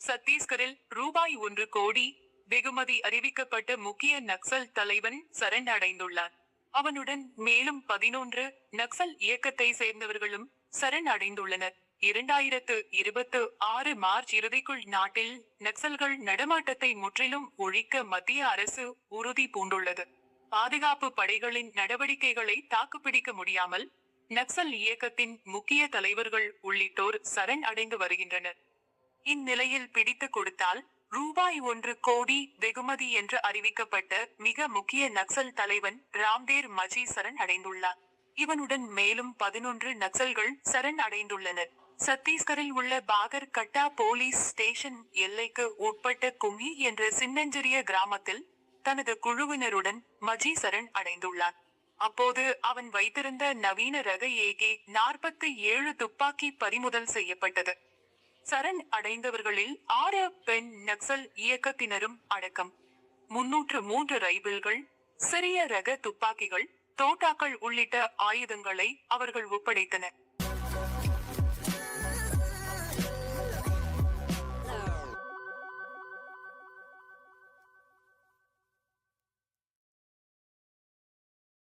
சத்தீஸ்கரில் ரூபாய் ஒன்று கோடி வெகுமதி அறிவிக்கப்பட்ட முக்கிய நக்சல் தலைவன் சரண் அவனுடன் மேலும் பதினொன்று நக்சல் இயக்கத்தை சேர்ந்தவர்களும் சரண் அடைந்துள்ளனர் இரண்டாயிரத்து இருபத்து ஆறு மார்ச் இறுதிக்குள் நாட்டில் நக்சல்கள் நடமாட்டத்தை முற்றிலும் ஒழிக்க மத்திய அரசு உறுதி பூண்டுள்ளது. பாதுகாப்பு படைகளின் நடவடிக்கைகளை தாக்குப்பிடிக்க முடியாமல் நக்சல் இயக்கத்தின் முக்கிய தலைவர்கள் உள்ளிட்டோர் சரண் அடைந்து வருகின்றனர். இந்நிலையில் பிடித்து கொடுத்தால் ரூபாய் ஒன்று கோடி வெகுமதி என்று அறிவிக்கப்பட்ட மிக முக்கிய நக்சல் தலைவன் ராம்தேர் மஜி சரண் அடைந்துள்ளார். இவனுடன் மேலும் பதினொன்று நக்சல்கள் சரண் அடைந்துள்ளனர். சத்தீஸ்கரில் உள்ள பாகர் கட்டா போலீஸ் ஸ்டேஷன் எல்லைக்கு உட்பட்ட கும்மி என்ற சின்னஞ்சிறிய கிராமத்தில் தனது குழுவினருடன் மஜி சரண் அடைந்துள்ளார். அப்போது அவன் வைத்திருந்த நவீன ரக ஏகே நாற்பத்தி ஏழு துப்பாக்கி பறிமுதல் செய்யப்பட்டது. சரண் அடைந்தவர்களில் ஆறு பெண் நக்சல் இயக்கத்தினரும் அடக்கம். முன்னூற்று மூன்று ரைபிள்கள் சிறிய ரக துப்பாக்கிகள் தோட்டாக்கள் உள்ளிட்ட ஆயுதங்களை அவர்கள் ஒப்படைத்தனர்.